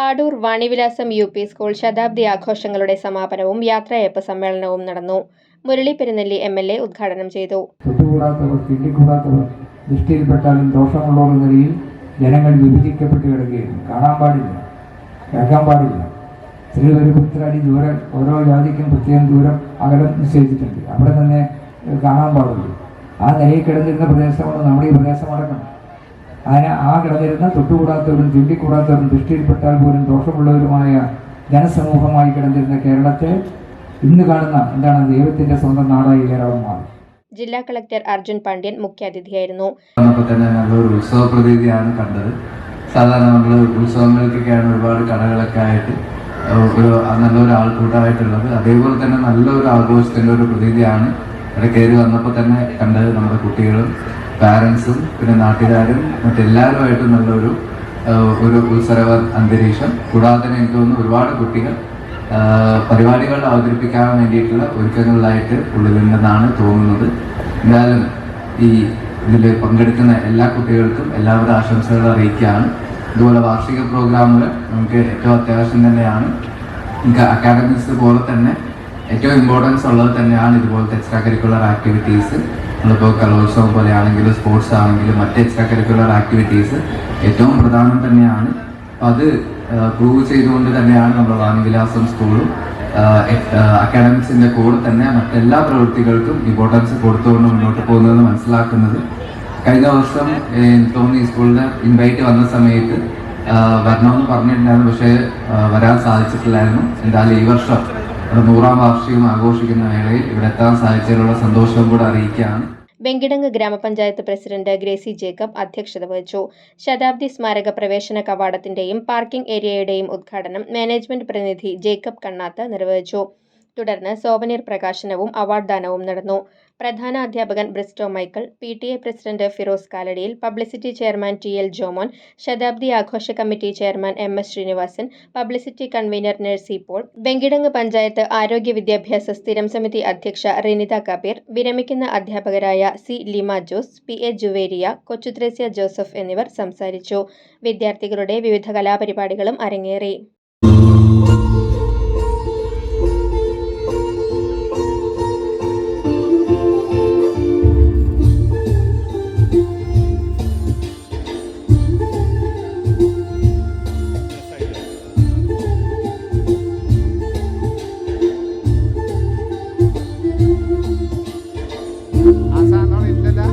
Padoor Vanivilasam U P school ശതാബ്ദി ആഘോഷങ്ങളുടെ സമാപനവും യാത്രയയപ്പ് സമ്മേളനവും നടന്നു. Murali Perunnelli M L A ഉദ്ഘാടനം ചെയ്തു. ദൃഷ്ടിയിൽപ്പെട്ടാലും ദോഷമുള്ളവർ നിലയിൽ ജനങ്ങൾ വിഭജിക്കപ്പെട്ട് കിടക്കുകയാണ്. കാണാൻ പാടില്ല കേൾക്കാൻ പാടില്ല. തിരുവനന്തപുരം ഇത്ര അടി ദൂരം ഓരോ ജാതിക്കും പ്രത്യേകം ദൂരം അകലം നിശ്ചയിച്ചിട്ടുണ്ട്. അവിടെ തന്നെ കാണാൻ പാടുള്ളൂ. ആ നിലയിൽ കിടന്നിരുന്ന പ്രദേശമാണ് നമ്മുടെ ഈ പ്രദേശമടക്കം അതിന് ആ കിടന്നിരുന്ന തൊട്ടുകൂടാത്തവരും തിണ്ടിക്കൂടാത്തവരും ദൃഷ്ടിയിൽപ്പെട്ടാൽ പോലും ദോഷമുള്ളവരുമായ ജനസമൂഹമായി കിടന്നിരുന്ന കേരളത്തെ ഇന്ന് കാണുന്ന എന്താണ് ദൈവത്തിന്റെ സ്വന്തം നാടായി കേരളം മാറി ജില്ലാ കളക്ടർ അർജുൻ പാണ്ഡ്യൻ മുഖ്യാതിഥിയായിരുന്നു. തന്നെ നല്ലൊരു ഉത്സവ പ്രതീതിയാണ് കണ്ടത്. സാധാരണ നമ്മൾ ഉത്സവങ്ങൾക്കൊക്കെയാണ് ഒരുപാട് കടകളൊക്കെ ആയിട്ട് ഒരു നല്ലൊരു ആൾക്കൂട്ടമായിട്ടുള്ളത് അതേപോലെ തന്നെ നല്ലൊരു ആഘോഷത്തിന്റെ ഒരു പ്രതീതിയാണ് ഇവിടെ കയറി വന്നപ്പോൾ തന്നെ കണ്ടത് നമ്മുടെ കുട്ടികളും പാരൻസും പിന്നെ നാട്ടുകാരും മറ്റെല്ലാവരുമായിട്ടും നല്ലൊരു ഒരു ഉത്സവ അന്തരീക്ഷം. കൂടാതെ തന്നെ എനിക്ക് തോന്നുന്നു ഒരുപാട് കുട്ടികൾ പരിപാടികൾ അവതരിപ്പിക്കാൻ വേണ്ടിയിട്ടുള്ള ഒരുക്കങ്ങളിലായിട്ട് ഉള്ളിലുണ്ടെന്നാണ് തോന്നുന്നത്. എന്തായാലും ഈ ഇതിൽ പങ്കെടുക്കുന്ന എല്ലാ കുട്ടികൾക്കും എല്ലാവരുടെ ആശംസകൾ അറിയിക്കുകയാണ്. ഇതുപോലെ വാർഷിക പ്രോഗ്രാമുകൾ നമുക്ക് ഏറ്റവും അത്യാവശ്യം തന്നെയാണ്. നമുക്ക് അക്കാഡമിക്സ് പോലെ തന്നെ ഏറ്റവും ഇമ്പോർട്ടൻസ് ഉള്ളത് തന്നെയാണ് ഇതുപോലത്തെ എക്സ്ട്രാ കരിക്കുലർ ആക്ടിവിറ്റീസ് നമ്മളിപ്പോൾ കലോത്സവം പോലെയാണെങ്കിലും സ്പോർട്സ് ആണെങ്കിലും മറ്റ് എക്സ്ട്രാ കരിക്കുലർ ആക്ടിവിറ്റീസ് ഏറ്റവും പ്രധാനം തന്നെയാണ്. അത് പ്രൂവ് ചെയ്തുകൊണ്ട് തന്നെയാണ് നമ്മുടെ വാനവിലാസം സ്കൂളും അക്കാഡമിക്സിന്റെ കൂടെ തന്നെ മറ്റെല്ലാ പ്രവൃത്തികൾക്കും ഇമ്പോർട്ടൻസ് കൊടുത്തുകൊണ്ട് മുന്നോട്ട് പോകുന്നതെന്ന് മനസ്സിലാക്കുന്നത്. കഴിഞ്ഞ വർഷം എനിക്ക് തോന്നുന്നു ഈ സ്കൂളിന് ഇൻവൈറ്റ് വന്ന സമയത്ത് വരണമെന്ന് പറഞ്ഞിട്ടുണ്ടായിരുന്നു. പക്ഷേ വരാൻ സാധിച്ചിട്ടില്ലായിരുന്നു. എന്തായാലും ഈ വർഷം നൂറാം വാർഷികം ആഘോഷിക്കുന്ന വേളയിൽ ഇവിടെ എത്താൻ സാധിച്ചതിലുള്ള സന്തോഷവും കൂടെ അറിയിക്കുകയാണ്. വെങ്കിടങ്ങ് ഗ്രാമപഞ്ചായത്ത് പ്രസിഡന്റ് ഗ്രേസി ജേക്കബ് അധ്യക്ഷത വഹിച്ചു. ശതാബ്ദി സ്മാരക പ്രവേശന കവാടത്തിന്റെയും പാർക്കിംഗ് ഏരിയയുടെയും ഉദ്ഘാടനം മാനേജ്മെന്റ് പ്രതിനിധി ജേക്കബ് കണ്ണാത്ത് നിർവഹിച്ചു. തുടർന്ന് സോവനീർ പ്രകാശനവും അവാർഡ് ദാനവും നടന്നു. പ്രധാന അധ്യാപകൻ Bristo Michael P T A president Firos കാലടിയിൽ publicity chairman T L Jomon ശതാബ്ദി ആഘോഷ committee chairman M S Sreenivasan publicity convener Nursy Paul Venkitangu panchayat ആരോഗ്യ വിദ്യാഭ്യാസ സ്ഥിരം സമിതി അധ്യക്ഷ റിനിത കബീർ വിരമിക്കുന്ന അധ്യാപകരായ C Lima Jose P A Juvairiya Kochuthresia Joseph എന്നിവർ സംസാരിച്ചു. വിദ്യാർത്ഥികളുടെ വിവിധ കലാപരിപാടികളും അരങ്ങേറി. 对吧